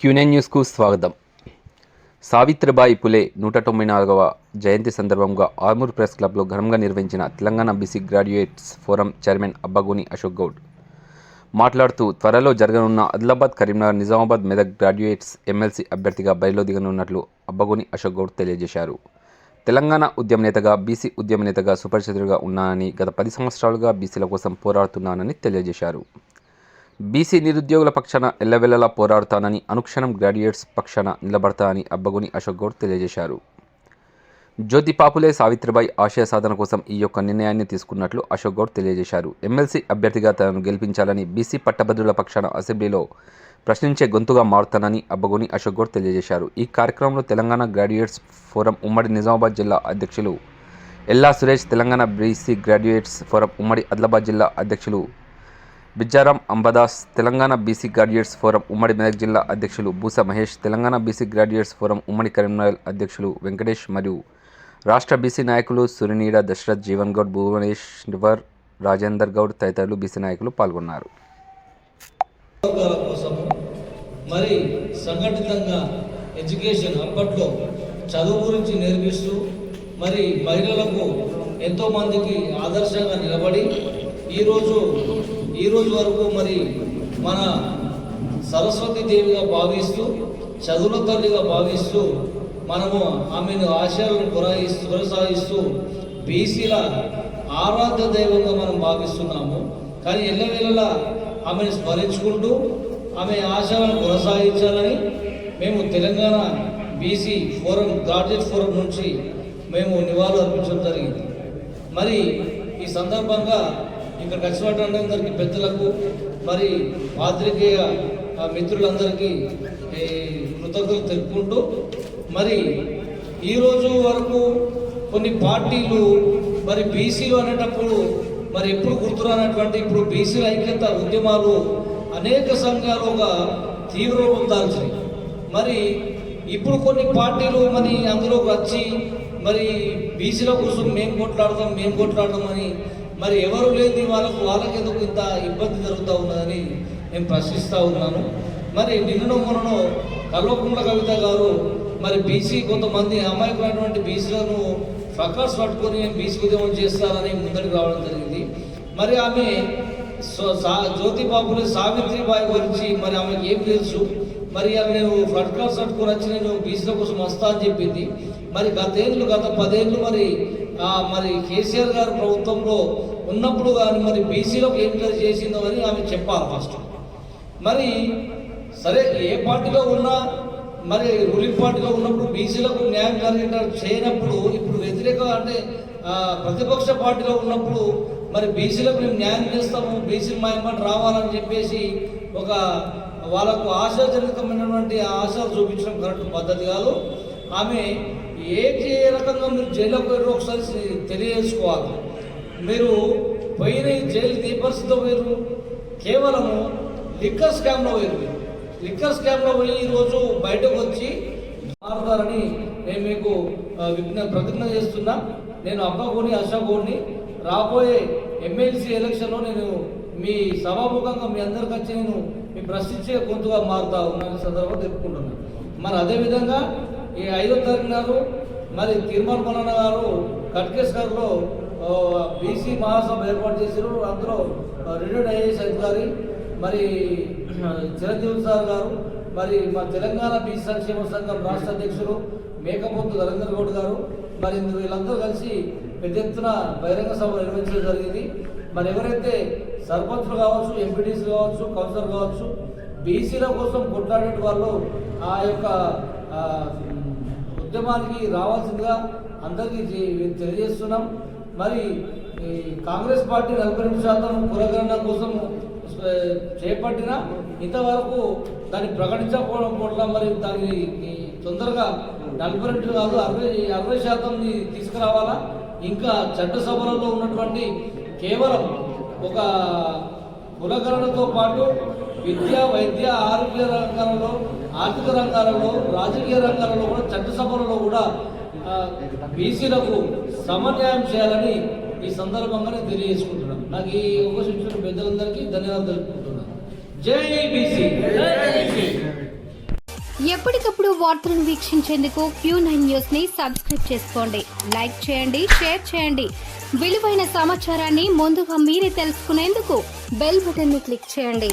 క్యూనెన్ న్యూస్కు స్వాగతం. సావిత్రిబాయి పులే నూట తొంభై నాలుగవ జయంతి సందర్భంగా ఆర్మూర్ ప్రెస్ క్లబ్లో ఘనంగా నిర్వహించిన Telangana BC graduates forum chairman Abbagoni Ashok Goud మాట్లాడుతూ త్వరలో జరగనున్న ఆదిలాబాద్ కరీంనగర్ నిజామాబాద్ మెదక్ గ్రాడ్యుయేట్స్ ఎమ్మెల్సీ అభ్యర్థిగా బరిలో దిగనున్నట్లు అబ్బగోని అశోక్ గౌడ్ తెలియజేశారు. తెలంగాణ ఉద్యమ నేతగా బీసీ ఉద్యమ నేతగా సుపరిచితుడిగా ఉన్నానని గత పది సంవత్సరాలుగా బీసీల కోసం పోరాడుతున్నానని తెలియజేశారు. బీసీ నిరుద్యోగుల పక్షాన ఎల్లవెల్లలా పోరాడుతానని అనుక్షణం గ్రాడ్యుయేట్స్ పక్షాన నిలబడతానని అబ్బగుని అశోక్ గౌడ్ తెలియజేశారు. జ్యోతి పాపులే సావిత్రిబాయి ఆశయ సాధన కోసం ఈ యొక్క నిర్ణయాన్ని తీసుకున్నట్లు అశోక్ గౌడ్ తెలియజేశారు. ఎమ్మెల్సీ అభ్యర్థిగా తనను గెలిపించాలని బీసీ పట్టభద్రుల పక్షాన అసెంబ్లీలో ప్రశ్నించే గొంతుగా మారుతానని అబ్బగుని అశోక్ గౌడ్ తెలియజేశారు. ఈ కార్యక్రమంలో తెలంగాణ గ్రాడ్యుయేట్స్ ఫోరం ఉమ్మడి నిజామాబాద్ జిల్లా అధ్యక్షులు Ella Suresh Telangana BC graduates forum ఉమ్మడి ఆదిలాబాద్ జిల్లా అధ్యక్షులు Bijjaram Ambadas Telangana BC graduates forum ఉమ్మడి మెదక్ జిల్లా అధ్యక్షులు Boosa Mahesh Telangana BC graduates forum ఉమ్మడి కరీంనగర్ అధ్యక్షులు వెంకటేష్ మరియు రాష్ట్ర బీసీ నాయకులు సురినీడ దశరథ్ జీవన్ గౌడ్ భువనేశ్వర్ రాజేందర్ గౌడ్ తదితరులు బీసీ నాయకులు పాల్గొన్నారు. మరి సంఘటితంగా ఎడ్యుకేషన్ అప్పట్లో చదువు గురించి నేర్పిస్తూ మరి మహిళలకు ఎంతోమందికి ఆదర్శంగా నిలబడి ఈరోజు ఈరోజు వరకు మరి మన సరస్వతి దేవిగా భావిస్తూ చదువుల తల్లిగా భావిస్తూ మనము ఆమెను ఆశయాలను కొనసాగిస్తూ కొనసాగిస్తూ బీసీల ఆరాధ్య దైవంగా మనం భావిస్తున్నాము. కానీ ఎల్లవేళలా ఆమెను స్మరించుకుంటూ ఆమె ఆశయాలను కొనసాగించాలని మేము Telangana BC forum graduate forum నుంచి మేము నివాళులు అర్పించడం జరిగింది. మరి ఈ సందర్భంగా ఇక్కడ వచ్చినటువంటి అందరికీ పెద్దలకు మరి పాత్రికేయ ఆ, మిత్రులందరికీ కృతజ్ఞతలు తెలుపుకుంటూ మరి ఈ రోజు వరకు కొన్ని పార్టీలు మరి బీసీలు అనేటప్పుడు మరి ఎప్పుడు గుర్తురానటువంటి ఇప్పుడు బీసీల ఐక్యత ఉద్యమాలు అనేక సంఘాలు ఒక తీవ్ర మరి ఇప్పుడు కొన్ని పార్టీలు మరి అందులోకి వచ్చి మరి బీసీల కోసం మేము కొట్లాడదాం మేము కొట్లాడదాం అని మరి ఎవరు లేని వాళ్ళకు వాళ్ళకెందుకు ఇంత ఇబ్బంది జరుగుతూ ఉన్నదని నేను ప్రశ్నిస్తూ ఉన్నాను. మరి నిన్ననో మొన్ననో కల్వకుంట్ల కవిత గారు మరి బీసీ కొంతమంది అమాయకులైనటువంటి బీసీలను ఫకర్స్ పట్టుకొని బీసీ ఉద్యమం చేస్తారని ముందరికి రావడం జరిగింది. మరి ఆమె సో- సా- జ్యోతి సావిత్రిబాయి గురించి మరి ఆమెకి ఏం తెలుసు? మరి ఆమె నేను ఫ్లడ్ క్లాస్ పట్టుకొని వచ్చి నేను బీసీల కోసం వస్తా అని చెప్పింది. మరి గతేళ్ళు గత పదేళ్ళు మరి మరి కేసీఆర్ గారు ప్రభుత్వంలో ఉన్నప్పుడు కానీ మరి బీసీలకు ఏం చేసిందో అని ఆమె చెప్పాలి ఫస్ట్ మరి సరే ఏ పార్టీలో ఉన్నా మరి రూలింగ్ పార్టీలో ఉన్నప్పుడు బీసీలకు న్యాయం జరిగేటట్టు చేయనప్పుడు ఇప్పుడు వ్యతిరేక అంటే ప్రతిపక్ష పార్టీలో ఉన్నప్పుడు మరి బీసీలకు మేము న్యాయం చేస్తాము బీసీ మా ఎంబడి రావాలని చెప్పేసి ఒక వాళ్ళకు ఆశాజనకమైనటువంటి ఆశలు చూపించడం కరెక్ట్ పద్ధతి కాదు. ఆమె ఏ ఏ రకంగా మీరు జైల్లోకి పోయారో ఒకసారి తెలియజేసుకోవాలి. మీరు పోయిన ఈ జైలు ఏ పోయారు? కేవలము లిక్కర్ స్కామ్లో పోయారు లిక్కర్ స్కామ్లో పోయి ఈరోజు బయటకు వచ్చి మారుతారని నేను మీకు విజ్ఞ ప్రతిజ్ఞ చేస్తున్నా. నేను అబ్బగోని అశోగోని రాబోయే ఎమ్మెల్సీ ఎలక్షన్లో నేను మీ సభాముఖంగా మీ అందరికి వచ్చి నేను మీ ప్రశ్నించే గొంతుగా మారుతా ఉన్నాను సందర్భంగా తెలుపుకుంటున్నాను మరి అదేవిధంగా ఈ ఐదో తారీఖు గారు మరి తిరుమల మల్లన్న గారు కట్కేశ్వర్లో బీసీ మహాసభ ఏర్పాటు చేశారు. అందులో రిటైర్డ్ ఐఏఎస్ అధికారి మరి చిరంజీవి సార్ గారు మరి మా తెలంగాణ బీసీ సంక్షేమ సంఘం రాష్ట్ర అధ్యక్షులు మేకపోతు నరేంద్ర గౌడ్ గారు మరి వీళ్ళందరూ కలిసి పెద్ద ఎత్తున బహిరంగ సభ నిర్వహించడం జరిగింది. మరి ఎవరైతే సర్పంచులు కావచ్చు ఎంపీటీసీ కావచ్చు కౌన్సిలర్ కావచ్చు బీసీల కోసం కొట్లాడే వాళ్ళు ఆ యొక్క ఉద్యమానికి రావాల్సిందిగా అందరికీ తెలియజేస్తున్నాం. మరి ఈ కాంగ్రెస్ పార్టీ నలభై రెండు శాతం కులగణన కోసం చేపట్టిన ఇంతవరకు దాన్ని ప్రకటించకపోవడం పట్ల మరి దాన్ని తొందరగా నలభై రెండు కాదు అరవై అరవై శాతం తీసుకురావాలా? ఇంకా చట్టసభలలో ఉన్నటువంటి కేవలం ఒక కులగణనతో పాటు విద్య వైద్య ఆరోగ్య రంగంలో ఆర్థిక రంగాలలో రాజకీయ రంగాలలో కూడా చట్టసభలలో కూడా బీసీలకు సమన్యాయం చేయాలని ఈ సందర్భంగా నేను తెలియజేసుకుంటున్నాను నాకు ఈ అవకాశం ఇచ్చిన పెద్దలందరికీ ధన్యవాదాలు తెలుపుకుంటున్నాను. జై బీసీ! ఎప్పటికప్పుడు వార్తలను వీక్షించేందుకు క్యూ నైన్ న్యూస్ని సబ్స్క్రైబ్ చేసుకోండి. లైక్ చేయండి షేర్ చేయండి. విలువైన సమాచారాన్ని ముందుగా మీరే తెలుసుకునేందుకు బెల్ బటన్ని క్లిక్ చేయండి.